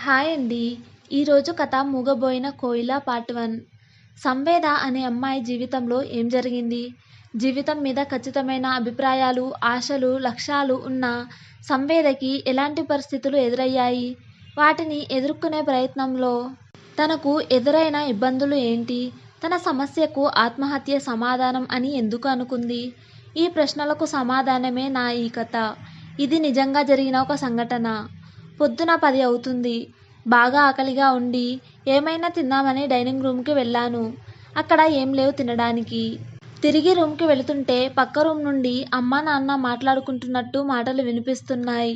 Hi అండి. ఈరోజు కథ మూగబోయిన కోయిల పార్ట్ వన్. సంవేద అనే అమ్మాయి జీవితంలో ఏం జరిగింది? జీవితం మీద ఖచ్చితమైన అభిప్రాయాలు ఆశలు లక్ష్యాలు ఉన్న సంవేదకి ఎలాంటి పరిస్థితులు ఎదురయ్యాయి? వాటిని ఎదుర్కొనే ప్రయత్నంలో తనకు ఎదురైన ఇబ్బందులు ఏంటి? తన సమస్యకు ఆత్మహత్య సమాధానం అని ఎందుకు అనుకుంది? ఈ ప్రశ్నలకు సమాధానమే నా ఈ కథ. ఇది నిజంగా జరిగిన ఒక సంఘటన. పొద్దున పది అవుతుంది. బాగా ఆకలిగా ఉండి ఏమైనా తిందామని డైనింగ్ రూమ్కి వెళ్ళాను. అక్కడ ఏం లేవు తినడానికి. తిరిగి రూమ్కి వెళుతుంటే పక్క రూమ్ నుండి అమ్మ నాన్న మాట్లాడుకుంటున్నట్టు మాటలు వినిపిస్తున్నాయి.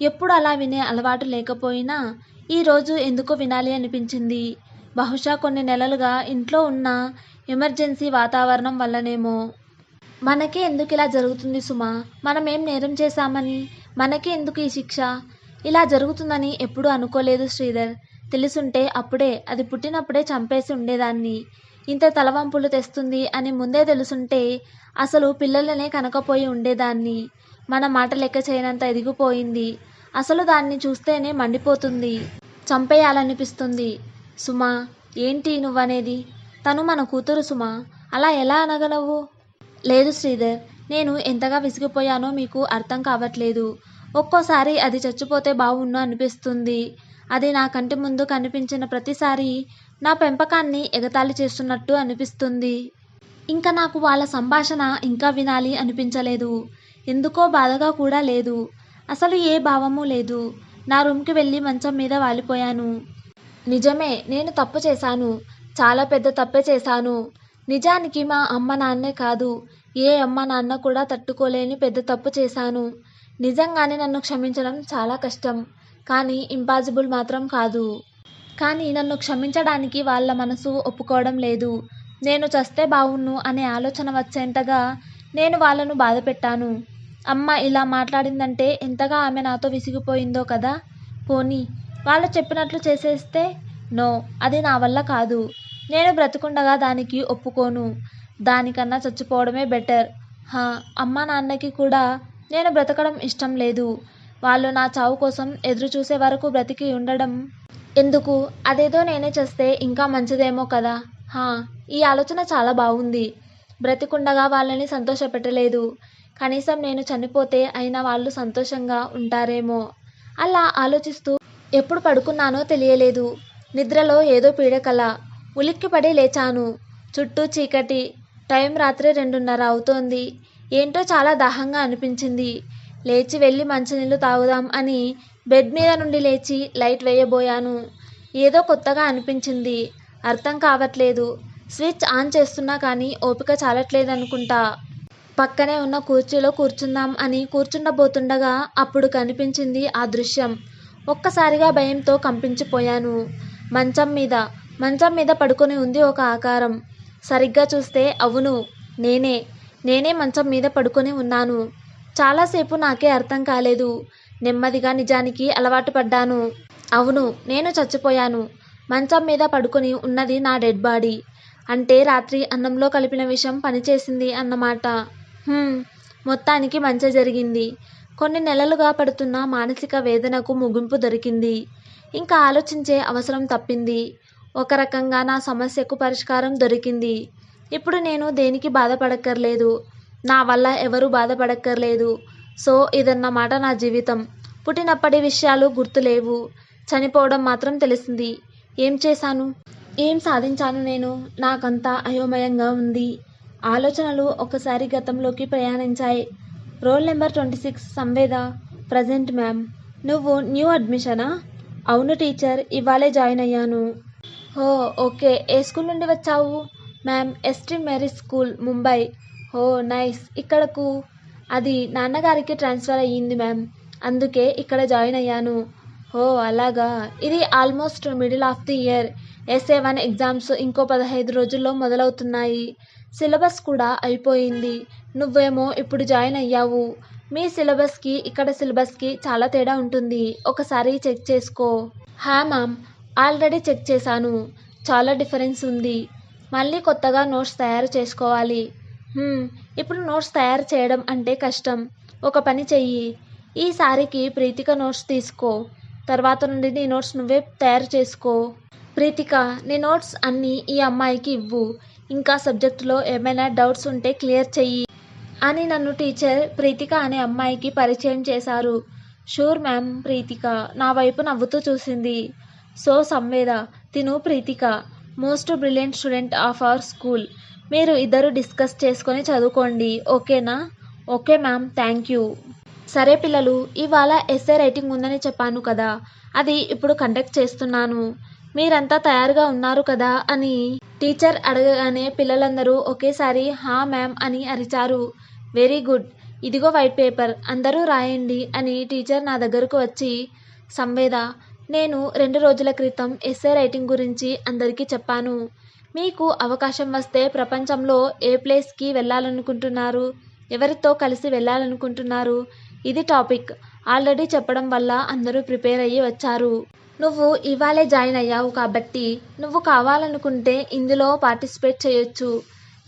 ఎప్పుడు అలా వినే అలవాటు లేకపోయినా ఈరోజు ఎందుకో వినాలి అనిపించింది. బహుశా కొన్ని నెలలుగా ఇంట్లో ఉన్న ఎమర్జెన్సీ వాతావరణం వల్లనేమో. మనకే ఎందుకు ఇలా జరుగుతుంది సుమా? మనం ఏం నేరం చేశామని? మనకే ఎందుకు ఈ శిక్ష? ఇలా జరుగుతుందని ఎప్పుడూ అనుకోలేదు శ్రీధర్. తెలుసుంటే అప్పుడే అది పుట్టినప్పుడే చంపేసి ఉండేదాన్ని. ఇంత తలవంపులు తెస్తుంది అని ముందే తెలుసుంటే అసలు పిల్లలనే కనకపోయి ఉండేదాన్ని. మన మాట లెక్క చేయనంత ఎదిగిపోయింది. అసలు దాన్ని చూస్తేనే మండిపోతుంది. చంపేయాలనిపిస్తుంది. సుమా ఏంటి నువ్వనేది? తను మన కూతురు సుమా. అలా ఎలా అనగలవు? లేదు శ్రీధర్ నేను ఎంతగా విసిగిపోయానో మీకు అర్థం కావట్లేదు. ఒక్కోసారి అది చచ్చిపోతే బాగుండు అనిపిస్తుంది. అది నా కంటి ముందు కనిపించిన ప్రతిసారి నా పెంపకాన్ని ఎగతాళి చేస్తున్నట్టు అనిపిస్తుంది. ఇంకా నాకు వాళ్ళ సంభాషణ ఇంకా వినాలి అనిపించలేదు. ఎందుకో బాధగా కూడా లేదు. అసలు ఏ భావము లేదు. నా రూమ్కి వెళ్ళి మంచం మీద వాలిపోయాను. నిజమే నేను తప్పు చేశాను. చాలా పెద్ద తప్పే చేశాను. నిజానికి మా అమ్మ నాన్నే కాదు ఏ అమ్మ నాన్న కూడా తట్టుకోలేని పెద్ద తప్పు చేశాను. నిజంగానే నన్ను క్షమించడం చాలా కష్టం. కానీ ఇంపాసిబుల్ మాత్రం కాదు. కానీ నన్ను క్షమించడానికి వాళ్ళ మనసు ఒప్పుకోవడం లేదు. నేను చస్తే బావుణ్ణు అనే ఆలోచన వచ్చేంతగా నేను వాళ్ళను బాధ పెట్టాను అమ్మ ఇలా మాట్లాడిందంటే ఎంతగా ఆమె నాతో విసిగిపోయిందో కదా? పోనీ వాళ్ళు చెప్పినట్లు చేసేస్తే నో అది నా వల్ల కాదు. నేను బ్రతికుండగా దానికి ఒప్పుకోను. దానికన్నా చచ్చిపోవడమే బెటర్. హా అమ్మ నాన్నకి కూడా నేను బ్రతకడం ఇష్టం లేదు. వాళ్ళు నా చావు కోసం ఎదురు చూసే వరకు బ్రతికి ఉండడం ఎందుకు? అదేదో నేనే చేస్తే ఇంకా మంచిదేమో కదా? హా ఈ ఆలోచన చాలా బాగుంది. బ్రతికుండగా వాళ్ళని సంతోషపెట్టలేదు. కనీసం నేను చనిపోతే అయినా వాళ్ళు సంతోషంగా ఉంటారేమో? అలా ఆలోచిస్తూ ఎప్పుడు పడుకున్నానో తెలియలేదు. నిద్రలో ఏదో పీడకల. ఉలిక్కిపడి లేచాను. చుట్టూ చీకటి. టైం రాత్రి రెండున్నర అవుతోంది. ఏంటో చాలా దాహంగా అనిపించింది. లేచి వెళ్ళి మంచినీళ్ళు తాగుదాం అని బెడ్ మీద నుండి లేచి లైట్ వేయబోయాను. ఏదో కొత్తగా అనిపించింది. అర్థం కావట్లేదు. స్విచ్ ఆన్ చేస్తున్నా కానీ ఓపిక చాలట్లేదనుకుంటా. పక్కనే ఉన్న కుర్చీలో కూర్చుందాం అని కూర్చుండబోతుండగా అప్పుడు కనిపించింది ఆ దృశ్యం. ఒక్కసారిగా భయంతో కంపించిపోయాను. మంచం మీద మంచం మీద పడుకొని ఉంది ఒక ఆకారం. సరిగ్గా చూస్తే అవును నేనే. నేనే మంచం మీద పడుకొని ఉన్నాను. చాలాసేపు నాకే అర్థం కాలేదు. నెమ్మదిగా నిజానికి అలవాటు పడ్డాను. అవును నేను చచ్చిపోయాను. మంచం మీద పడుకొని ఉన్నది నా డెడ్ బాడీ. అంటే రాత్రి అన్నంలో కలిపిన విషం పనిచేసింది అన్నమాట. మొత్తానికి మంచి జరిగింది. కొన్ని నెలలుగా పడుతున్న మానసిక వేదనకు ముగింపు దొరికింది. ఇంకా ఆలోచించే అవసరం తప్పింది. ఒక రకంగా నా సమస్యకు పరిష్కారం దొరికింది. ఇప్పుడు నేను దేనికి బాధపడక్కర్లేదు? నా వల్ల ఎవరు బాధపడక్కర్లేదు? సో ఇదన్నమాట నా జీవితం. పుట్టినప్పటి విషయాలు గుర్తులేవు. చనిపోవడం మాత్రం తెలిసింది. ఏం చేశాను? ఏం సాధించాను నేను? నాకంతా అయోమయంగా ఉంది. ఆలోచనలు ఒకసారి గతంలోకి ప్రయాణించాయి. Roll number twenty six Samveda present ma'am. నువ్వు న్యూ అడ్మిషనా? అవును టీచర్ ఇవాళే జాయిన్ అయ్యాను. ఓ ఓకే. ఏ స్కూల్ నుండి వచ్చావు? Ma'am St Mary school Mumbai. Oh nice. ఇక్కడకు. అది నాన్నగారికి ట్రాన్స్ఫర్ అయ్యింది మ్యామ్. అందుకే ఇక్కడ జాయిన్ అయ్యాను. ఓ అలాగా. ఇది almost middle of the year. SA one exams ఇంకో పదహైదు రోజుల్లో మొదలవుతున్నాయి. సిలబస్ కూడా అయిపోయింది. నువ్వేమో ఇప్పుడు జాయిన్ అయ్యావు. మీ సిలబస్కి ఇక్కడ సిలబస్కి చాలా తేడా ఉంటుంది. ఒకసారి చెక్ చేసుకో. హా మ్యామ్ ఆల్రెడీ చెక్ చేశాను. చాలా డిఫరెన్స్ ఉంది. మళ్ళీ కొత్తగా నోట్స్ తయారు చేసుకోవాలి. ఇప్పుడు నోట్స్ తయారు చేయడం అంటే కష్టం. ఒక పని చెయ్యి. ఈసారికి ప్రీతిక నోట్స్ తీసుకో. తర్వాత నుండి నీ నోట్స్ నువ్వే తయారు చేసుకో. ప్రీతిక నీ నోట్స్ అన్నీ ఈ అమ్మాయికి ఇవ్వు. ఇంకా సబ్జెక్టులో ఏమైనా డౌట్స్ ఉంటే క్లియర్ చెయ్యి అని నన్ను టీచర్ ప్రీతిక అనే అమ్మాయికి పరిచయం చేశారు. షూర్ మ్యామ్ ప్రీతిక నా వైపు నవ్వుతూ చూసింది. సో సంవేద తిను Preethika. Most brilliant student of our school. మీరు ఇద్దరు డిస్కస్ చేసుకొని చదువుకోండి. ఓకేనా? Okay ma'am. Thank you. సరే పిల్లలు ఇవాళ ఎస్ఏ రైటింగ్ ఉందని చెప్పాను కదా. అది ఇప్పుడు కండక్ట్ చేస్తున్నాను. మీరంతా తయారుగా ఉన్నారు కదా అని టీచర్ అడగగానే పిల్లలందరూ ఒకేసారి హా మ్యామ్ అని అరిచారు. Very good. ఇదిగో వైట్ పేపర్. అందరూ రాయండి అని టీచర్ నా దగ్గరకు వచ్చి సంవేద నేను రెండు రోజుల క్రితం ఎస్ఏ రైటింగ్ గురించి అందరికీ చెప్పాను. మీకు అవకాశం వస్తే ప్రపంచంలో ఏ ప్లేస్కి వెళ్ళాలనుకుంటున్నారు? ఎవరితో కలిసి వెళ్ళాలనుకుంటున్నారు? ఇది టాపిక్. ఆల్రెడీ చెప్పడం వల్ల అందరూ ప్రిపేర్ అయ్యి వచ్చారు. నువ్వు ఇవాళే జాయిన్ అయ్యావు కాబట్టి నువ్వు కావాలనుకుంటే ఇందులో పార్టిసిపేట్ చేయొచ్చు.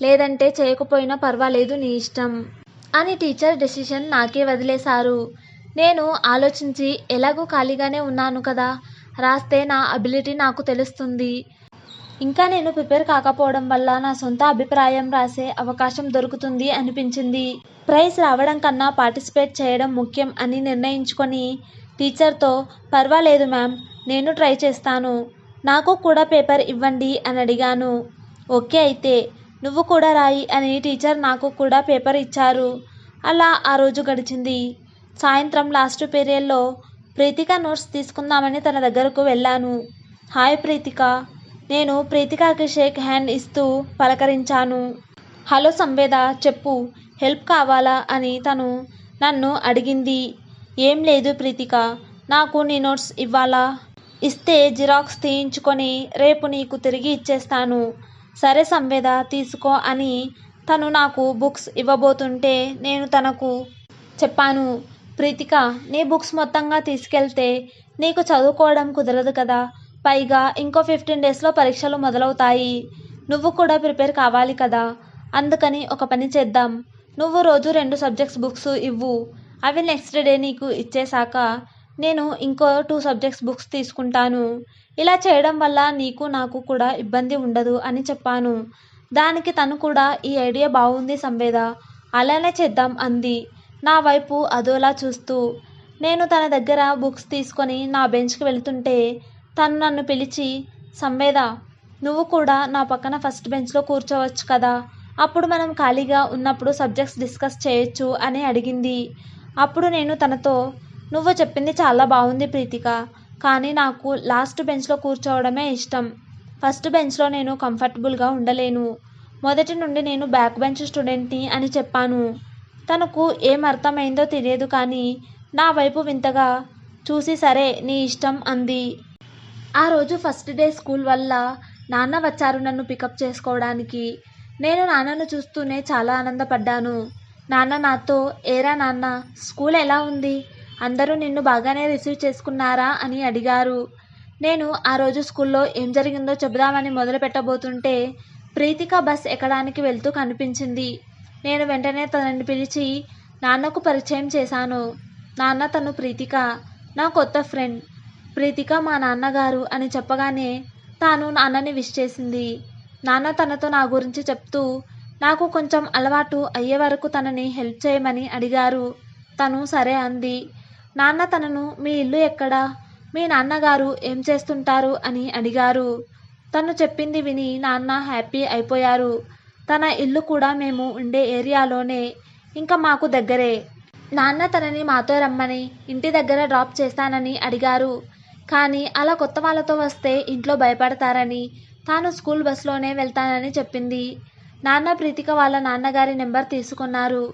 లేదంటే చేయకపోయినా పర్వాలేదు నీ ఇష్టం. అని టీచర్ డెసిషన్ నాకే వదిలేశారు. నేను ఆలోచించి ఎలాగో ఖాళీగానే ఉన్నాను కదా. రాస్తే నా అబిలిటీ నాకు తెలుస్తుంది. ఇంకా నేను ప్రిపేర్ కాకపోవడం వల్ల నా సొంత అభిప్రాయం రాసే అవకాశం దొరుకుతుంది అనిపించింది. ప్రైజ్ రావడం కన్నా పార్టిసిపేట్ చేయడం ముఖ్యం అని నిర్ణయించుకొని టీచర్తో పర్వాలేదు మ్యామ్ నేను ట్రై చేస్తాను. నాకు కూడా పేపర్ ఇవ్వండి అని అడిగాను. ఓకే అయితే నువ్వు కూడా రాయి అని టీచర్ నాకు కూడా పేపర్ ఇచ్చారు. అలా ఆ రోజు గడిచింది. సాయంత్రం లాస్ట్ పీరియడ్లో ప్రీతిక నోట్స్ తీసుకుందామని తన దగ్గరకు వెళ్ళాను. హాయ్ ప్రీతిక. నేను ప్రీతికాకి షేక్ హ్యాండ్ ఇస్తూ పలకరించాను. హలో సంవేద చెప్పు హెల్ప్ కావాలా అని తను నన్ను అడిగింది. ఏం లేదు ప్రీతిక నాకు నీ నోట్స్ ఇవ్వాలా? ఇస్తే జిరాక్స్ తీయించుకొని రేపు నీకు తిరిగి ఇచ్చేస్తాను. సరే సంవేద తీసుకో అని తను నాకు బుక్స్ ఇవ్వబోతుంటే నేను తనకు చెప్పాను. ప్రీతిక నీ బుక్స్ మొత్తంగా తీసుకెళ్తే నీకు చదువుకోవడం కుదరదు కదా. పైగా ఇంకో ఫిఫ్టీన్ డేస్లో పరీక్షలు మొదలవుతాయి. నువ్వు కూడా ప్రిపేర్ కావాలి కదా. అందుకని ఒక పని చేద్దాం. నువ్వు రోజు రెండు సబ్జెక్ట్స్ బుక్స్ ఇవ్వు. అవి నెక్స్ట్ డే నీకు ఇచ్చేశాక నేను ఇంకో టూ సబ్జెక్ట్స్ బుక్స్ తీసుకుంటాను. ఇలా చేయడం వల్ల నీకు నాకు కూడా ఇబ్బంది ఉండదు అని చెప్పాను. దానికి తను కూడా ఈ ఐడియా బాగుంది సంవేద. అలానే చేద్దాం అంది. నా వైపు అదోలా చూస్తూ నేను తన దగ్గర బుక్స్ తీసుకొని నా బెంచ్కి వెళ్తుంటే తను నన్ను పిలిచి సంవేద నువ్వు కూడా నా పక్కన ఫస్ట్ బెంచ్లో కూర్చోవచ్చు కదా అప్పుడు మనం ఖాళీగా ఉన్నప్పుడు సబ్జెక్ట్స్ డిస్కస్ చేయొచ్చు అని అడిగింది. అప్పుడు నేను తనతో నువ్వు చెప్పింది చాలా బాగుంది ప్రీతిక కానీ నాకు లాస్ట్ బెంచ్లో కూర్చోవడమే ఇష్టం. ఫస్ట్ బెంచ్లో నేను కంఫర్టబుల్గా ఉండలేను. మొదటి నుండి నేను బ్యాక్ బెంచ్ స్టూడెంట్ని అని చెప్పాను. తనకు ఏం అర్థమైందో తెలియదు కానీ నా వైపు వింతగా చూసి సరే నీ ఇష్టం అంది. ఆ రోజు ఫస్ట్ డే స్కూల్ వల్ల నాన్న వచ్చారు నన్ను పికప్ చేసుకోవడానికి. నేను నాన్నను చూస్తూనే చాలా ఆనందపడ్డాను. నాన్న నాతో ఏరా నాన్న స్కూల్ ఎలా ఉంది? అందరూ నిన్ను బాగానే రిసీవ్ చేసుకున్నారా? అని అడిగారు. నేను ఆ రోజు స్కూల్లో ఏం జరిగిందో చెబుదామని మొదలు పెట్టబోతుంటే ప్రీతిక బస్ ఎక్కడానికి వెళ్తూ కనిపించింది. నేను వెంటనే తనని పిలిచి నాన్నకు పరిచయం చేశాను. నాన్న తను ప్రీతిక నా కొత్త ఫ్రెండ్. ప్రీతిక మా నాన్నగారు అని చెప్పగానే తాను నాన్నని విష్ చేసింది. నాన్న తనతో నా గురించి చెప్తూ నాకు కొంచెం అలవాటు అయ్యే వరకు తనని హెల్ప్ చేయమని అడిగారు. తను సరే అంది. నాన్న తనను మీ ఇల్లు ఎక్కడా? మీ నాన్నగారు ఏం చేస్తుంటారు? అని అడిగారు. తను చెప్పింది విని నాన్న హ్యాపీ అయిపోయారు. తన ఇల్లు కూడా మేము ఉండే ఏరియాలోనే ఇంకా మాకు దగ్గరే. నాన్న తనని మాతో రమ్మని ఇంటి దగ్గర డ్రాప్ చేస్తానని అడిగారు. కానీ అలా కొత్త వాళ్ళతో వస్తే ఇంట్లో భయపడతారని తాను స్కూల్ బస్లోనే వెళ్తానని చెప్పింది. నాన్న ప్రీతిక వాళ్ళ నాన్నగారి నెంబర్ తీసుకున్నారు.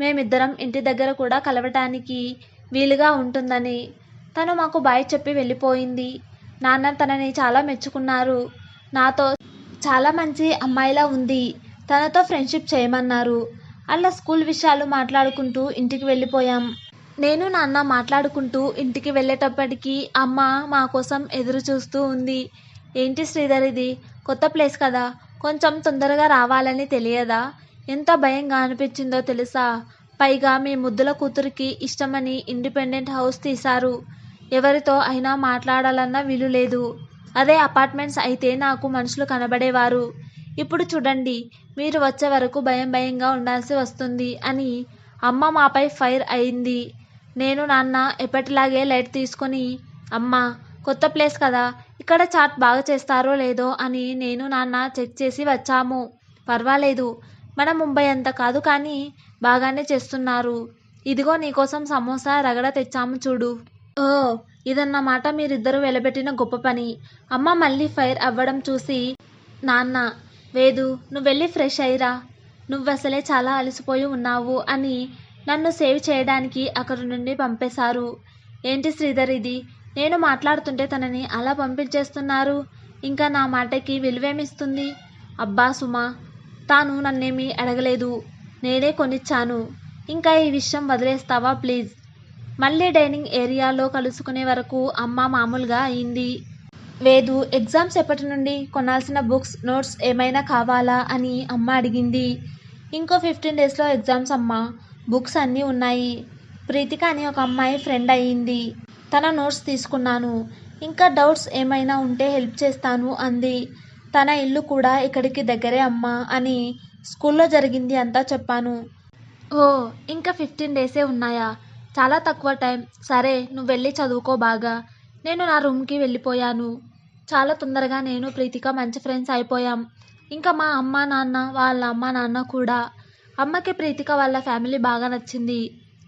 మేమిద్దరం ఇంటి దగ్గర కూడా కలవటానికి వీలుగా ఉంటుందని. తను మాకు బాయ్ చెప్పి వెళ్ళిపోయింది. నాన్న తనని చాలా మెచ్చుకున్నారు. నాతో చాలా మంచి అమ్మాయిలా ఉంది. తనతో ఫ్రెండ్షిప్ చేయమన్నారు. అలా స్కూల్ విషయాలు మాట్లాడుకుంటూ ఇంటికి వెళ్ళిపోయాం. నేను నాన్న మాట్లాడుకుంటూ ఇంటికి వెళ్ళేటప్పటికి అమ్మ మా కోసం ఎదురు చూస్తూ ఉంది. ఏంటి శ్రీధర్ ఇది? కొత్త ప్లేస్ కదా. కొంచెం తొందరగా రావాలని తెలియదా? ఎంత భయంగా అనిపించిందో తెలుసా? పైగా మీ ముద్దుల కూతురికి ఇష్టమని ఇండిపెండెంట్ హౌస్ తీశారు. ఎవరితో అయినా మాట్లాడాలన్నా వీలు లేదు. అదే అపార్ట్మెంట్స్ అయితే నాకు మనుషులు కనబడేవారు. ఇప్పుడు చూడండి మీరు వచ్చే వరకు భయం భయంగా ఉండాల్సి వస్తుంది అని అమ్మ మాపై ఫైర్ అయింది. నేను నాన్న ఎప్పటిలాగే లైట్ తీసుకొని అమ్మ కొత్త ప్లేస్ కదా ఇక్కడ చాట్ బాగా చేస్తారో లేదో అని నేను నాన్న చెక్ చేసి వచ్చాము. పర్వాలేదు మన ముంబై అంత కాదు కానీ బాగానే చేస్తున్నారు. ఇదిగో నీకోసం సమోసా రగడ తెచ్చాము చూడు. ఓ ఇదన్నమాట మీరిద్దరూ వెలబెట్టిన గొప్ప పని. అమ్మ మళ్ళీ ఫైర్ అవ్వడం చూసి నాన్న వేదు నువ్వు వెళ్ళి ఫ్రెష్ అయ్యిరా. నువ్వసలే చాలా అలసిపోయి ఉన్నావు అని నన్ను సేవ్ చేయడానికి అక్కడి నుండి పంపేశారు. ఏంటి శ్రీధర్ ఇది? నేను మాట్లాడుతుంటే తనని అలా పంపించేస్తున్నారు. ఇంకా నా మాటకి విలువేమిస్తుంది? అబ్బా సుమా తాను నన్నేమీ అడగలేదు. నేనే కొనిచ్చాను. ఇంకా ఈ విషయం వదిలేస్తావా ప్లీజ్? మళ్ళీ డైనింగ్ ఏరియాలో కలుసుకునే వరకు అమ్మ మామూలుగా అయింది. వేదు ఎగ్జామ్స్ ఎప్పటి నుండి? కొనాల్సిన బుక్స్ నోట్స్ ఏమైనా కావాలా అని అమ్మ అడిగింది. ఇంకో ఫిఫ్టీన్ డేస్లో ఎగ్జామ్స్ అమ్మ. బుక్స్ అన్నీ ఉన్నాయి. ప్రీతిక అని ఒక అమ్మాయి ఫ్రెండ్ అయ్యింది. తన నోట్స్ తీసుకున్నాను. ఇంకా డౌట్స్ ఏమైనా ఉంటే హెల్ప్ చేస్తాను అంది. తన ఇల్లు కూడా ఇక్కడికి దగ్గరే అమ్మ అని స్కూల్లో జరిగింది అంతా చెప్పాను. ఓ ఇంకా ఫిఫ్టీన్ డేసే ఉన్నాయా? చాలా తక్కువ టైం సరే నువ్వు వెళ్ళి చదువుకో బాగా. నేను నా రూమ్కి వెళ్ళిపోయాను. చాలా తొందరగా నేను ప్రీతిక మంచి ఫ్రెండ్స్ అయిపోయాం. ఇంకా మా అమ్మ నాన్న వాళ్ళ అమ్మ నాన్న కూడా. అమ్మకి ప్రీతిక వాళ్ళ ఫ్యామిలీ బాగా నచ్చింది.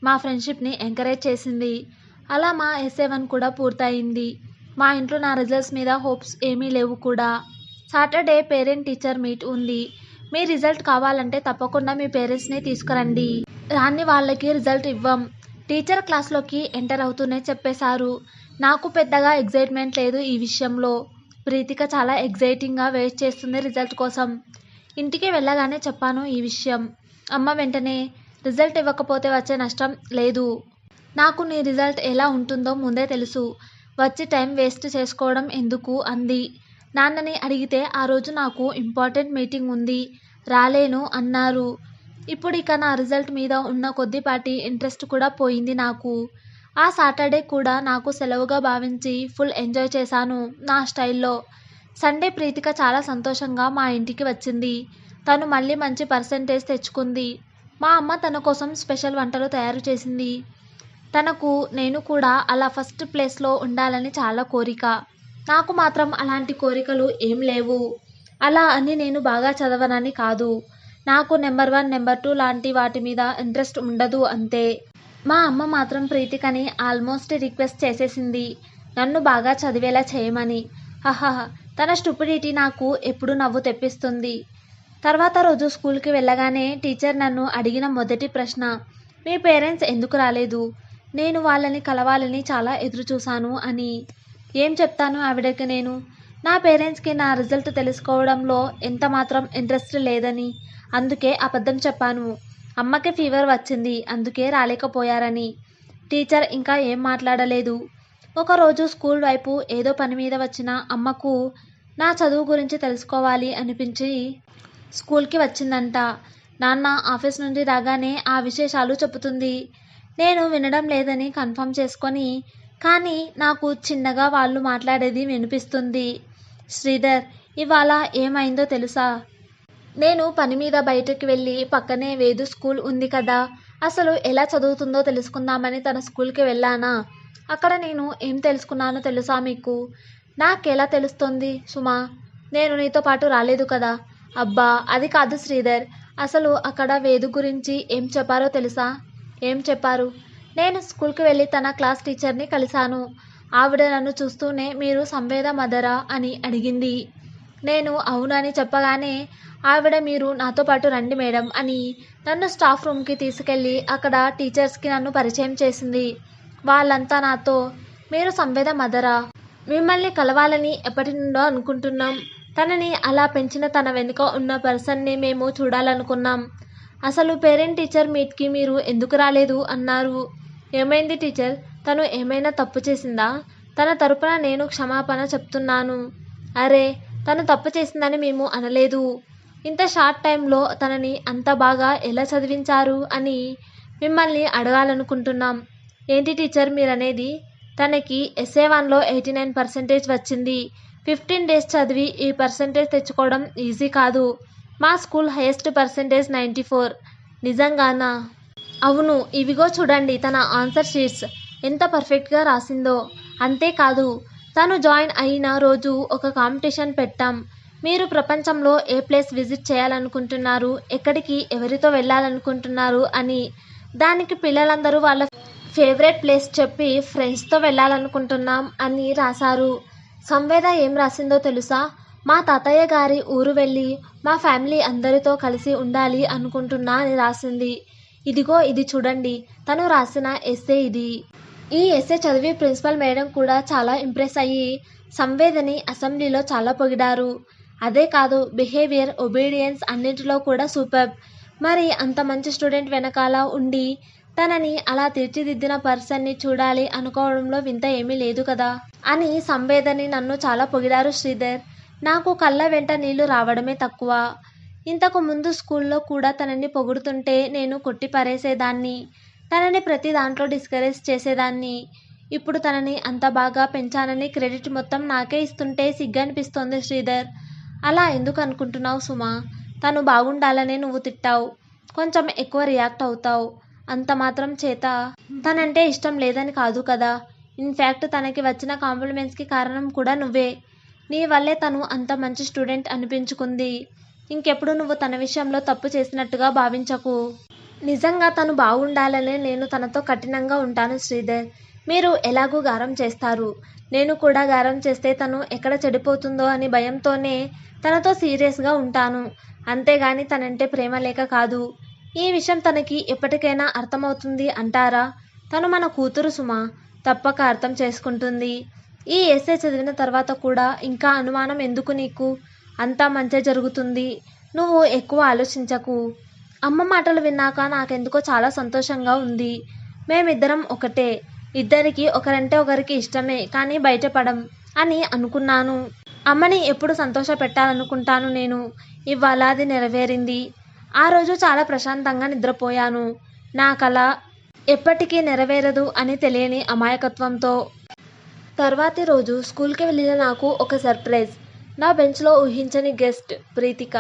మా ఫ్రెండ్షిప్ని ఎంకరేజ్ చేసింది. అలా మా ఎస్ఏ వన్ కూడా పూర్తయింది. మా ఇంట్లో నా రిజల్ట్స్ మీద హోప్స్ ఏమీ లేవు కూడా. సాటర్డే పేరెంట్ టీచర్ మీట్ ఉంది. మీ రిజల్ట్ కావాలంటే తప్పకుండా మీ పేరెంట్స్ని తీసుకురండి. రాని వాళ్ళకి రిజల్ట్ ఇవ్వం. టీచర్ క్లాస్లోకి ఎంటర్ అవుతూనే చెప్పేశారు. నాకు పెద్దగా ఎగ్జైట్మెంట్ లేదు ఈ విషయంలో. ప్రీతిక చాలా ఎగ్జైటింగ్గా వెయిట్ చేస్తుంది రిజల్ట్ కోసం. ఇంటికి వెళ్ళగానే చెప్పాను ఈ విషయం. అమ్మ వెంటనే రిజల్ట్ ఇవ్వకపోతే వచ్చే నష్టం లేదు. నాకు నీ రిజల్ట్ ఎలా ఉంటుందో ముందే తెలుసు. వచ్చి టైం వేస్ట్ చేసుకోవడం ఎందుకు? అంది. నాన్నని అడిగితే ఆ రోజు నాకు ఇంపార్టెంట్ మీటింగ్ ఉంది. రాలేను అన్నారు. ఇప్పుడు ఇక నా రిజల్ట్ మీద ఉన్న కొద్దిపాటి ఇంట్రెస్ట్ కూడా పోయింది నాకు. ఆ సాటర్డే కూడా నాకు సెలవుగా భావించి ఫుల్ ఎంజాయ్ చేశాను నా స్టైల్లో. సండే ప్రీతిక చాలా సంతోషంగా మా ఇంటికి వచ్చింది. తను మళ్ళీ మంచి పర్సంటేజ్ తెచ్చుకుంది. మా అమ్మ తన కోసం స్పెషల్ వంటలు తయారు చేసింది. తనకు నేను కూడా అలా ఫస్ట్ ప్లేస్లో ఉండాలని చాలా కోరిక. నాకు మాత్రం అలాంటి కోరికలు ఏం లేవు. అలా అని నేను బాగా చదవనని కాదు. నాకు నెంబర్ వన్ నెంబర్ టూ లాంటి వాటి మీద ఇంట్రెస్ట్ ఉండదు అంతే. మా అమ్మ మాత్రం ప్రీతికని ఆల్మోస్ట్ రిక్వెస్ట్ చేసేసింది. నన్ను బాగా చదివేలా చేయమని. హహ తన స్టూపిడిటీ నాకు ఎప్పుడు నవ్వు తెప్పిస్తుంది. తర్వాత రోజు స్కూల్కి వెళ్ళగానే టీచర్ నన్ను అడిగిన మొదటి ప్రశ్న మీ పేరెంట్స్ ఎందుకు రాలేదు? నేను వాళ్ళని కలవాలని చాలా ఎదురు చూశాను అని. ఏం చెప్తాను ఆవిడకి నేను? నా పేరెంట్స్కి నా రిజల్ట్ తెలుసుకోవడంలో ఎంత మాత్రం ఇంట్రెస్ట్ లేదని. అందుకే అబద్ధం చెప్పాను. అమ్మకి ఫీవర్ వచ్చింది అందుకే రాలేకపోయారని. టీచర్ ఇంకా ఏం మాట్లాడలేదు. ఒకరోజు స్కూల్ వైపు ఏదో పని మీద వచ్చిన అమ్మకు నా చదువు గురించి తెలుసుకోవాలి అనిపించి స్కూల్కి వచ్చిందంట. నాన్న ఆఫీస్ నుండి రాగానే ఆ విశేషాలు చెబుతుంది. నేను వినడం లేదని కన్ఫర్మ్ చేసుకొని కానీ నాకు చిన్నగా వాళ్ళు మాట్లాడేది వినిపిస్తుంది. శ్రీధర్ ఇవాళ ఏమైందో తెలుసా? నేను పని మీద బయటకు వెళ్ళి పక్కనే వేదు స్కూల్ ఉంది కదా అసలు ఎలా చదువుతుందో తెలుసుకుందామని తన స్కూల్కి వెళ్ళానా? అక్కడ నేను ఏం తెలుసుకున్నానో తెలుసా మీకు? నాకెలా తెలుస్తుంది సుమా? నేను నీతో పాటు రాలేదు కదా. అబ్బా అది కాదు శ్రీధర్. అసలు అక్కడ వేదు గురించి ఏం చెప్పారో తెలుసా? ఏం చెప్పారు? నేను స్కూల్కి వెళ్ళి తన క్లాస్ టీచర్ని కలిశాను. ఆవిడ నన్ను చూస్తూనే మీరు సంవేద మదరా అని అడిగింది. నేను అవునని చెప్పగానే ఆవిడ మీరు నాతో పాటు రండి మేడం అని నన్ను స్టాఫ్ రూమ్కి తీసుకెళ్ళి అక్కడ టీచర్స్కి నన్ను పరిచయం చేసింది. వాళ్ళంతా నాతో మీరు సంవేద మదరా? మిమ్మల్ని కలవాలని ఎప్పటి నుండో అనుకుంటున్నాం. తనని అలా పెంచిన తన వెనుక ఉన్న పర్సన్ని మేము చూడాలనుకున్నాం. అసలు పేరెంట్ టీచర్ మీట్కి మీరు ఎందుకు రాలేదు? అన్నారు. ఏమైంది టీచర్? తను ఏమైనా తప్పు చేసిందా? తన తరపున నేను క్షమాపణ చెప్తున్నాను. అరే తను తప్పు చేసిందని మేము అనలేదు. ఇంత షార్ట్ టైంలో తనని అంత బాగా ఎలా చదివించారు అని మిమ్మల్ని అడగాలనుకుంటున్నాం. ఏంటి టీచర్ మీరనేది? తనకి ఎస్ఏ వన్లో ఎయిటీ నైన్ పర్సెంటేజ్ వచ్చింది. ఫిఫ్టీన్ డేస్ చదివి ఈ పర్సెంటేజ్ తెచ్చుకోవడం ఈజీ కాదు. మా school highest percentage ninety four. నిజంగానా? అవును ఇవిగో చూడండి తన ఆన్సర్ షీట్స్. ఎంత పర్ఫెక్ట్గా రాసిందో. అంతేకాదు తను జాయిన్ అయిన రోజు ఒక కాంపిటీషన్ పెట్టాం. మీరు ప్రపంచంలో ఏ ప్లేస్ విజిట్ చేయాలనుకుంటున్నారు? ఎక్కడికి? ఎవరితో వెళ్ళాలనుకుంటున్నారు? అని దానికి పిల్లలందరూ వాళ్ళ ఫేవరెట్ ప్లేస్ చెప్పి ఫ్రెండ్స్తో వెళ్ళాలనుకుంటున్నాం అని రాశారు. సంవేద ఏం రాసిందో తెలుసా? మా తాతయ్య గారి ఊరు వెళ్ళి మా ఫ్యామిలీ అందరితో కలిసి ఉండాలి అనుకుంటున్నా అని రాసింది. ఇదిగో ఇది చూడండి. తను రాసిన ఎస్సే ఇది. ఈ ఎస్సే చదివి ప్రిన్సిపల్ మేడం కూడా చాలా ఇంప్రెస్ అయ్యి సంవేదని అసెంబ్లీలో చాలా పొగిడారు. అదే కాదు బిహేవియర్ ఒబీడియన్స్ అన్నింటిలో కూడా సూపర్ మరి అంత మంచి స్టూడెంట్ వెనకాల ఉండి తనని అలా తీర్చిదిద్దిన పర్సన్ని చూడాలి అనుకోవడంలో వింత ఏమీ లేదు కదా? అని సంవేదని నన్ను చాలా పొగిడారు శ్రీధర్. నాకు కళ్ళ వెంట నీళ్ళు రావడమే తక్కువ. ఇంతకు ముందు స్కూల్లో కూడా తనని పొగుడుతుంటే నేను కొట్టి పరేసేదాన్ని. తనని ప్రతి దాంట్లో డిస్కరేజ్ చేసేదాన్ని. ఇప్పుడు తనని అంత బాగా పెంచానని క్రెడిట్ మొత్తం నాకే ఇస్తుంటే సిగ్గనిపిస్తోంది శ్రీధర్. అలా ఎందుకు అనుకుంటున్నావు సుమా? తను బాగుండాలనే నువ్వు తిట్టావు. కొంచెం ఎక్కువ రియాక్ట్ అవుతావు. అంత మాత్రం చేత తనంటే ఇష్టం లేదని కాదు కదా. ఇన్ఫ్యాక్ట్ తనకి వచ్చిన కాంప్లిమెంట్స్కి కారణం కూడా నువ్వే. నీ వల్లే తను అంత మంచి స్టూడెంట్ అనిపించుకుంది. ఇంకెప్పుడు నువ్వు తన విషయంలో తప్పు చేసినట్టుగా భావించకు. నిజంగా తను బాగుండాలనే నేను తనతో కఠినంగా ఉంటాను శ్రీధర్. మీరు ఎలాగూ గారం చేస్తారు. నేను కూడా గారం చేస్తే తను ఎక్కడ చెడిపోతుందో అని భయంతోనే తనతో సీరియస్గా ఉంటాను. అంతేగాని తనంటే ప్రేమ లేక కాదు. ఈ విషయం తనకి ఎప్పటికైనా అర్థమవుతుంది అంటారా? తను మన కూతురు సుమ. తప్పక అర్థం చేసుకుంటుంది. ఈ ఎస్ఏ చదివిన తర్వాత కూడా ఇంకా అనుమానం ఎందుకు నీకు? అంతా మంచి జరుగుతుంది. నువ్వు ఎక్కువ ఆలోచించకు. అమ్మ మాటలు విన్నాక నాకెందుకో చాలా సంతోషంగా ఉంది. మేమిద్దరం ఒకటే. ఇద్దరికి ఒకరంటే ఒకరికి ఇష్టమే కానీ బయటపడం అని అనుకున్నాను. అమ్మని ఎప్పుడు సంతోష పెట్టాలనుకుంటాను నేను. ఇవాళ అది నెరవేరింది. ఆ రోజు చాలా ప్రశాంతంగా నిద్రపోయాను. నా కల ఎప్పటికీ నెరవేరదు అని తెలియని అమాయకత్వంతో. తర్వాతి రోజు స్కూల్కి వెళ్ళిన నాకు ఒక సర్ప్రైజ్. నా బెంచ్లో ఊహించని గెస్ట్ ప్రీతిక.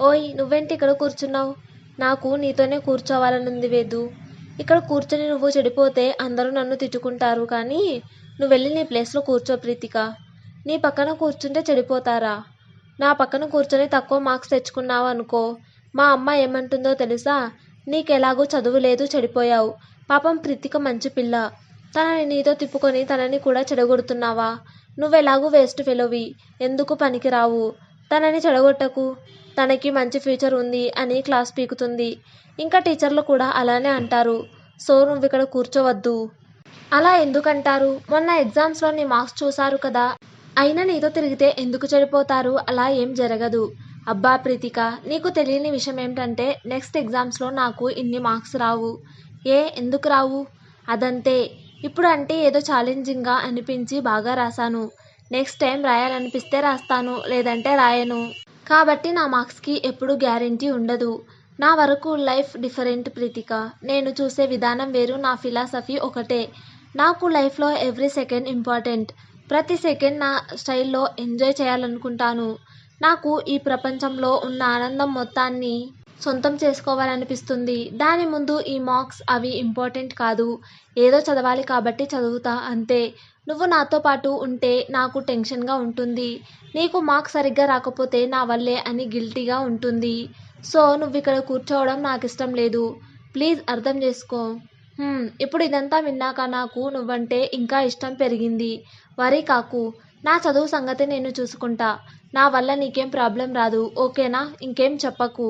ఓయ్ నువ్వేంటి ఇక్కడ కూర్చున్నావు? నాకు నీతోనే కూర్చోవాలనుంది వేదు. ఇక్కడ కూర్చొని నువ్వు చెడిపోతే అందరూ నన్ను తిట్టుకుంటారు కానీ నువ్వు వెళ్ళి నీ ప్లేస్లో కూర్చో ప్రీతిక. నీ పక్కన కూర్చుంటే చెడిపోతారా? నా పక్కన కూర్చొని తక్కువ మార్క్స్ తెచ్చుకున్నావు అనుకో మా అమ్మ ఏమంటుందో తెలుసా? నీకెలాగూ చదువు లేదు చెడిపోయావు. పాపం ప్రీతిక మంచి పిల్ల. తనని నీతో తిప్పుకొని తనని కూడా చెడగొడుతున్నావా? నువ్వెలాగూ వేస్ట్ ఫెలోవి. ఎందుకు పనికిరావు? తనని చెడగొట్టకు. తనకి మంచి ఫ్యూచర్ ఉంది అని క్లాస్ పీకుతుంది. ఇంకా టీచర్లు కూడా అలానే అంటారు. సో నువ్వు ఇక్కడ కూర్చోవద్దు. అలా ఎందుకంటారు? మొన్న ఎగ్జామ్స్లో నీ మార్క్స్ చూశారు కదా. అయినా నీతో తిరిగితే ఎందుకు చెడిపోతారు? అలా ఏం జరగదు. అబ్బా ప్రీతిక నీకు తెలియని విషయం ఏమిటంటే నెక్స్ట్ ఎగ్జామ్స్లో నాకు ఇన్ని మార్క్స్ రావు. ఏ ఎందుకు రావు? అదంతే. ఇప్పుడు అంటే ఏదో ఛాలెంజింగ్గా అనిపించి బాగా రాశాను. నెక్స్ట్ టైం రాయాలనిపిస్తే రాస్తాను లేదంటే రాయను. కాబట్టి నా మార్క్స్కి ఎప్పుడు గ్యారంటీ ఉండదు. నా వరకు లైఫ్ డిఫరెంట్ ప్రీతిక. నేను చూసే విధానం వేరు నా ఫిలాసఫీ ఒకటే. నాకు లైఫ్లో ఎవ్రీ సెకండ్ ఇంపార్టెంట్ ప్రతి సెకండ్ నా స్టైల్లో ఎంజాయ్ చేయాలనుకుంటాను. నాకు ఈ ప్రపంచంలో ఉన్న ఆనందం మొత్తాన్ని సొంతం చేసుకోవాలనిపిస్తుంది. దాని ముందు ఈ మార్క్స్ అవి ఇంపార్టెంట్ కాదు. ఏదో చదవాలి కాబట్టి చదువుతా అంతే. నువ్వు నాతో పాటు ఉంటే నాకు టెన్షన్గా ఉంటుంది. నీకు మార్క్స్ సరిగ్గా రాకపోతే నా వల్లే అని గిల్టీగా ఉంటుంది. సో నువ్వు ఇక్కడ కూర్చోవడం నాకు ఇష్టం లేదు. ప్లీజ్ అర్థం చేసుకో. ఇప్పుడు ఇదంతా విన్నాక నాకు నువ్వంటే ఇంకా ఇష్టం పెరిగింది. వరీ కాకు నా చదువు సంగతి నేను చూసుకుంటా. నా వల్ల నీకేం ప్రాబ్లం రాదు ఓకేనా? ఇంకేం చెప్పకు.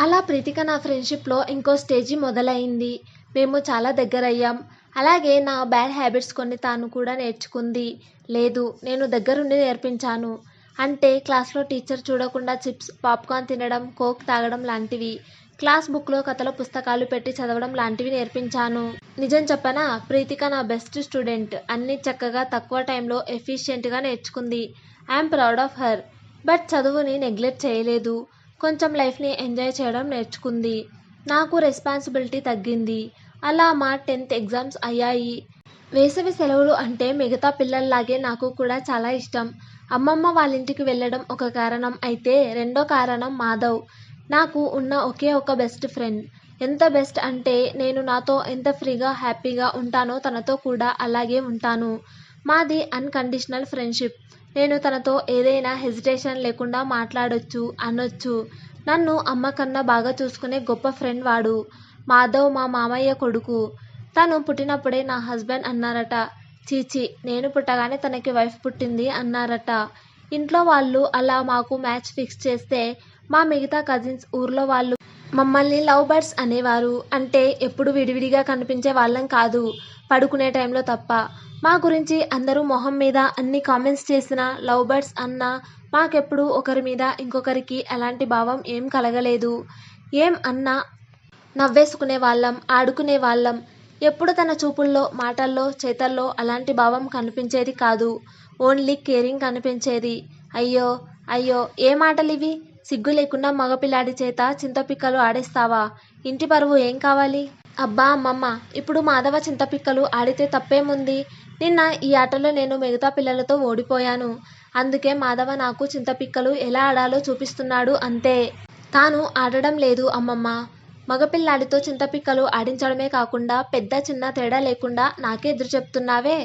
అలా ప్రీతిక నా ఫ్రెండ్షిప్లో ఇంకో స్టేజీ మొదలైంది. మేము చాలా దగ్గరయ్యాం. అలాగే నా బ్యాడ్ హ్యాబిట్స్ కొన్ని తాను కూడా నేర్చుకుంది. లేదు నేను దగ్గరుండి నేర్పించాను. అంటే క్లాస్లో టీచర్ చూడకుండా చిప్స్ పాప్కార్న్ తినడం కోక్ తాగడం లాంటివి. క్లాస్ బుక్లో కథల పుస్తకాలు పెట్టి చదవడం లాంటివి నేర్పించాను. నిజం చెప్పనా ప్రీతిక నా బెస్ట్ స్టూడెంట్. అన్ని చక్కగా తక్కువ టైంలో ఎఫిషియెంట్గా నేర్చుకుంది. I'm proud of her but చదువుని నెగ్లెక్ట్ చేయలేదు. కొంచెం లైఫ్ని ఎంజాయ్ చేయడం నేర్చుకుంది. నాకు రెస్పాన్సిబిలిటీ తగ్గింది. అలా మా టెన్త్ ఎగ్జామ్స్ అయ్యాయి. వేసవి సెలవులు అంటే మిగతా పిల్లల్లాగే నాకు కూడా చాలా ఇష్టం. అమ్మమ్మ వాళ్ళ ఇంటికి వెళ్ళడం ఒక కారణం. అయితే రెండో కారణం మాధవ్. నాకు ఉన్న ఒకే ఒక బెస్ట్ ఫ్రెండ్ ఎంత బెస్ట్ అంటే నేను నాతో ఎంత ఫ్రీగా హ్యాపీగా ఉంటానో తనతో కూడా అలాగే ఉంటాను. మాది అన్కండిషనల్ ఫ్రెండ్షిప్ నేను తనతో ఏదైనా హెజిటేషన్ లేకుండా మాట్లాడొచ్చు అనొచ్చు. నన్ను అమ్మ కన్నా బాగా చూసుకునే గొప్ప ఫ్రెండ్ వాడు. మాధవ్ మా మామయ్య కొడుకు. తను పుట్టినప్పుడే నా హస్బెండ్ అన్నారట. చీచి నేను పుట్టగానే తనకి వైఫ్ పుట్టింది అన్నారట. ఇంట్లో వాళ్ళు అలా మాకు మ్యాచ్ ఫిక్స్ చేస్తే మా మిగతా కజిన్స్ ఊర్లో వాళ్ళు మమ్మల్ని లవ్ బర్డ్స్ అనేవారు. అంటే ఎప్పుడు విడివిడిగా కనిపించే వాళ్ళం కాదు. పడుకునే టైంలో తప్ప. మా గురించి అందరూ మొహం మీద అన్ని కామెంట్స్ చేసిన లవ్ బర్డ్స్ అన్న మాకెప్పుడు ఒకరి మీద ఇంకొకరికి ఎలాంటి భావం ఏం కలగలేదు. ఏం అన్నా నవ్వేసుకునే వాళ్ళం ఆడుకునే వాళ్ళం. ఎప్పుడు తన చూపుల్లో మాటల్లో చేతల్లో అలాంటి భావం కనిపించేది కాదు. ఓన్లీ కేరింగ్ కనిపించేది. అయ్యో అయ్యో ఏ మాటలివి? సిగ్గు లేకుండా మగపిల్లాడి చేత చింతపిక్కలు ఆడేస్తావా? ఇంటి పరువు ఏం కావాలి? అబ్బా అమ్మమ్మ ఇప్పుడు మాధవ చింతపిక్కలు ఆడితే తప్పేముంది? నిన్న ఈ ఆటలో నేను మిగతా పిల్లలతో ఓడిపోయాను. అందుకే మాధవ నాకు చింతపిక్కలు ఎలా ఆడాలో చూపిస్తున్నాడు అంతే. తాను ఆడడం లేదు అమ్మమ్మ. మగపిల్లాడితో చింతపిక్కలు ఆడించడమే కాకుండా పెద్ద చిన్న తేడా లేకుండా నాకే ఎదురు చెప్తున్నావే?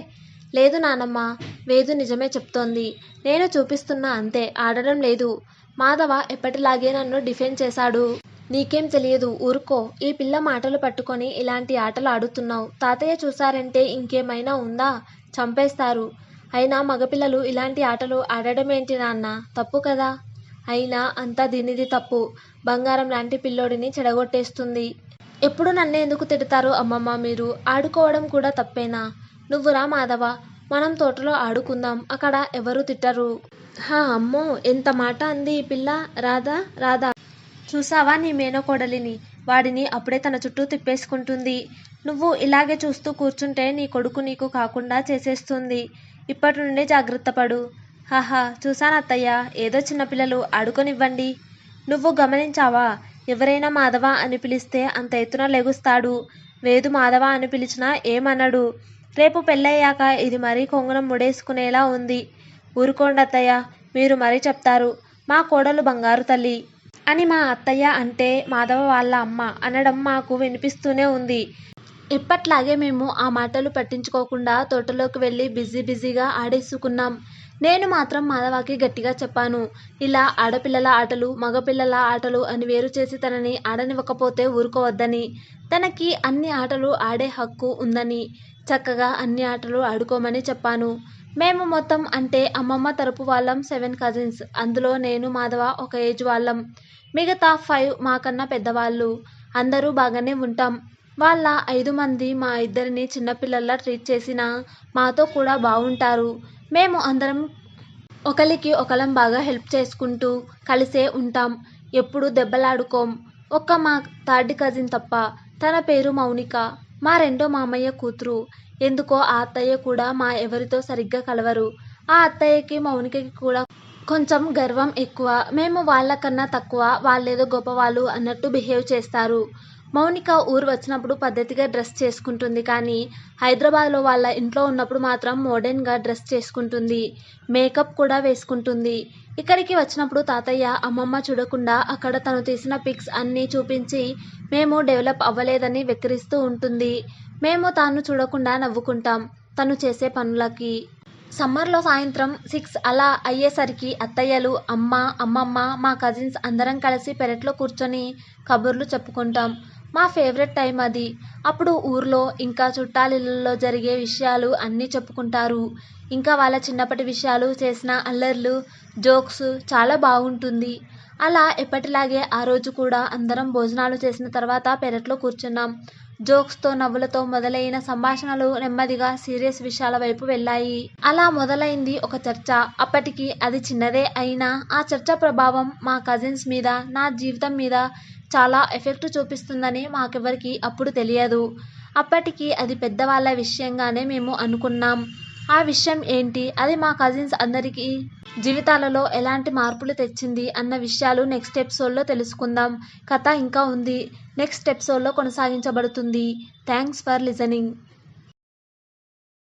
లేదు నానమ్మ వేదు నిజమే చెప్తోంది. నేను చూపిస్తున్నా అంతే ఆడడం లేదు. మాధవ ఎప్పటిలాగే నన్ను డిఫెండ్ చేశాడు. నీకేం తెలియదు ఊరుకో. ఈ పిల్ల మాటలు పట్టుకొని ఇలాంటి ఆటలు ఆడుతున్నావు. తాతయ్య చూశారంటే ఇంకేమైనా ఉందా? చంపేస్తారు. అయినా మగపిల్లలు ఇలాంటి ఆటలు ఆడడమేంటి నాన్న? తప్పు కదా? అయినా అంతా దీనిది తప్పు. బంగారం లాంటి పిల్లోడిని చెడగొట్టేస్తుంది. ఎప్పుడు నన్ను ఎందుకు తిడతారు అమ్మమ్మ మీరు? ఆడుకోవడం కూడా తప్పేనా? నువ్వురా మాధవ మనం తోటలో ఆడుకుందాం. అక్కడ ఎవరు తిట్టరు. హా అమ్మో ఎంత మాట అంది ఈ పిల్ల. రాధా రాధా. చూసావా నీ మేనకోడలిని? వాడిని అప్పుడే తన చుట్టూ తిప్పేసుకుంటుంది. నువ్వు ఇలాగే చూస్తూ కూర్చుంటే నీ కొడుకు నీకు కాకుండా చేసేస్తుంది. ఇప్పటి నుండే జాగ్రత్త పడు. హాహా చూసాను అత్తయ్య. ఏదో చిన్నపిల్లలు ఆడుకొనివ్వండి. నువ్వు గమనించావా? ఎవరైనా మాధవ అని పిలిస్తే అంత ఎత్తున లెగుస్తాడు. వేదు మాధవ అని పిలిచినా ఏమనడు. రేపు పెళ్ళయ్యాక ఇది మరీ కొంగునం ముడేసుకునేలా ఉంది. ఊరుకోండి అత్తయ్య మీరు మరీ చెప్తారు. మా కోడలు బంగారు తల్లి. అని మా అత్తయ్య అంటే మాధవ వాళ్ళ అమ్మ అనడం మాకు వినిపిస్తూనే ఉంది. ఎప్పట్లాగే మేము ఆ మాటలు పట్టించుకోకుండా తోటలోకి వెళ్ళి బిజీ బిజీగా ఆడేసుకున్నాం. నేను మాత్రం మాధవకి గట్టిగా చెప్పాను. ఇలా ఆడపిల్లల ఆటలు మగపిల్లల ఆటలు అని వేరు చేసి తనని ఆడనివ్వకపోతే ఊరుకోవద్దని. తనకి అన్ని ఆటలు ఆడే హక్కు ఉందని. చక్కగా అన్ని ఆటలు ఆడుకోమని చెప్పాను. మేము మొత్తం అంటే అమ్మమ్మ తరపు వాళ్ళం సెవెన్ కజిన్స్ అందులో నేను మాధవ ఒక ఏజ్ వాళ్ళం. మిగతా ఫైవ్ మాకన్నా పెద్దవాళ్ళు. అందరూ బాగానే ఉంటాం. వాళ్ళ ఐదు మంది మా ఇద్దరిని చిన్నపిల్లల్లా ట్రీట్ చేసినా మాతో కూడా బాగుంటారు మేము అందరం ఒకరికి ఒకలం బాగా హెల్ప్ చేసుకుంటూ కలిసే ఉంటాం. ఎప్పుడు దెబ్బలాడుకోం. ఒక్క మా థర్డ్ కజిన్ తప్ప తన పేరు మౌనిక. మా రెండో మామయ్య కూతురు. ఎందుకో ఆ అత్తయ్య కూడా మా ఎవరితో సరిగ్గా కలవరు. ఆ అత్తయ్యకి మౌనికకి కూడా కొంచెం గర్వం ఎక్కువ. మేము వాళ్ళకన్నా తక్కువ వాళ్ళేదో గొప్పవాళ్ళు అన్నట్టు బిహేవ్ చేస్తారు. మౌనిక ఊరు వచ్చినప్పుడు పద్ధతిగా డ్రెస్ చేసుకుంటుంది కానీ హైదరాబాద్లో వాళ్ళ ఇంట్లో ఉన్నప్పుడు మాత్రం మోడర్న్గా డ్రెస్ చేసుకుంటుంది. మేకప్ కూడా వేసుకుంటుంది. ఇక్కడికి వచ్చినప్పుడు తాతయ్య అమ్మమ్మ చూడకుండా అక్కడ తను తీసిన పిక్స్ అన్నీ చూపించి మేము డెవలప్ అవ్వలేదని వెక్కిరిస్తూ ఉంటుంది. మేము తాను చూడకుండా నవ్వుకుంటాం తను చేసే పనులకి. సమ్మర్లో సాయంత్రం సిక్స్ అలా అయ్యేసరికి అత్తయ్యలు అమ్మ అమ్మమ్మ మా కజిన్స్ అందరం కలిసి పెరట్లో కూర్చొని కబుర్లు చెప్పుకుంటాం. మా ఫేవరెట్ టైం అది. అప్పుడు ఊర్లో ఇంకా చుట్టాలిళ్ళలో జరిగే విషయాలు అన్నీ చెప్పుకుంటారు. ఇంకా వాళ్ళ చిన్నప్పటి విషయాలు చేసిన అల్లర్లు జోక్స్ చాలా బాగుంటుంది. అలా ఎప్పటిలాగే ఆ రోజు కూడా అందరం భోజనాలు చేసిన తర్వాత పెరట్లో కూర్చున్నాం. జోక్స్తో నవ్వులతో మొదలైన సంభాషణలు నెమ్మదిగా సీరియస్ విషయాల వైపు వెళ్ళాయి. అలా మొదలైంది ఒక చర్చ. అప్పటికి అది చిన్నదే అయినా ఆ చర్చ ప్రభావం మా కజిన్స్ మీద నా జీవితం మీద చాలా ఎఫెక్ట్ చూపిస్తుందని మాకెవరికి అప్పుడు తెలియదు. అప్పటికి అది పెద్దవాళ్ళ విషయంగానే మేము అనుకున్నాం. ఆ విషయం ఏంటి? అది మా కజిన్స్ అందరికీ జీవితాలలో ఎలాంటి మార్పులు తెచ్చింది అన్న విషయాలు నెక్స్ట్ ఎపిసోడ్లో తెలుసుకుందాం. కథ ఇంకా ఉంది. నెక్స్ట్ ఎపిసోడ్లో కొనసాగించబడుతుంది. Thanks for listening.